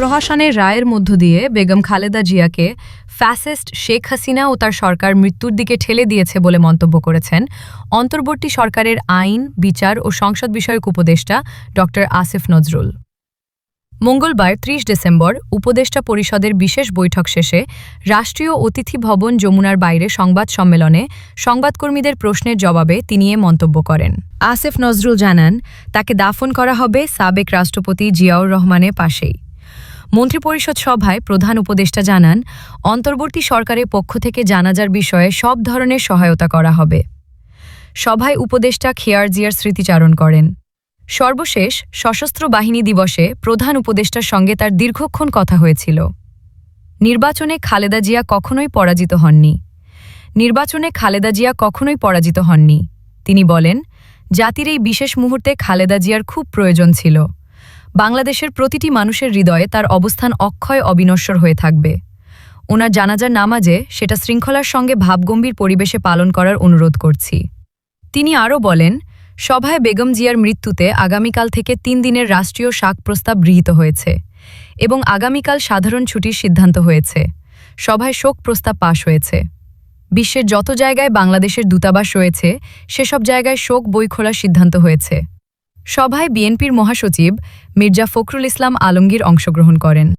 প্রহাসানের রায়ের মধ্য দিয়ে বেগম খালেদা জিয়াকে ফ্যাসিস্ট শেখ হাসিনা ও তার সরকার মৃত্যুর দিকে ঠেলে দিয়েছে বলে মন্তব্য করেছেন অন্তর্বর্তী সরকারের আইন, বিচার ও সংসদ বিষয়ক উপদেষ্টা ড আসিফ নজরুল। মঙ্গলবার ত্রিশ ডিসেম্বর উপদেষ্টা পরিষদের বিশেষ বৈঠক শেষে রাষ্ট্রীয় অতিথি ভবন যমুনার বাইরে সংবাদ সম্মেলনে সংবাদকর্মীদের প্রশ্নের জবাবে তিনি এ মন্তব্য করেন। আসিফ নজরুল জানান, তাকে দাফন করা হবে সাবেক রাষ্ট্রপতি জিয়াউর রহমানের পাশেই। মন্ত্রিপরিষদ সভায় প্রধান উপদেষ্টা জানান, অন্তর্বর্তী সরকারের পক্ষ থেকে জানাজার বিষয়ে সব ধরনের সহায়তা করা হবে। সভায় উপদেষ্টা খেয়ার জিয়ার স্মৃতিচারণ করেন। সর্বশেষ সশস্ত্র বাহিনী দিবসে প্রধান উপদেষ্টার সঙ্গে তার দীর্ঘক্ষণ কথা হয়েছিল। নির্বাচনে খালেদা জিয়া কখনোই পরাজিত হননি। নির্বাচনে খালেদা জিয়া কখনোই পরাজিত হননি। তিনি বলেন, জাতির এই বিশেষ মুহূর্তে খালেদা জিয়ার খুব প্রয়োজন ছিল। বাংলাদেশের প্রতিটি মানুষের হৃদয়ে তার অবস্থান অক্ষয় অবিনশ্বর হয়ে থাকবে। ওনার জানাজার নামাজে সেটা শৃঙ্খলার সঙ্গে ভাবগম্ভীর পরিবেশে পালন করার অনুরোধ করছি। তিনি আরও বলেন, সভায় বেগম জিয়ার মৃত্যুতে আগামীকাল থেকে তিন দিনের রাষ্ট্রীয় শাক প্রস্তাব গৃহীত হয়েছে এবং আগামীকাল সাধারণ ছুটির সিদ্ধান্ত হয়েছে। সভায় শোক প্রস্তাব পাশ হয়েছে। বিশ্বের যত জায়গায় বাংলাদেশের দূতাবাস রয়েছে, সেসব জায়গায় শোক বই খোলার সিদ্ধান্ত হয়েছে। সভায় বিএনপির মহাসচিব মির্জা ফখরুল ইসলাম আলমগীর অংশগ্রহণ করেন।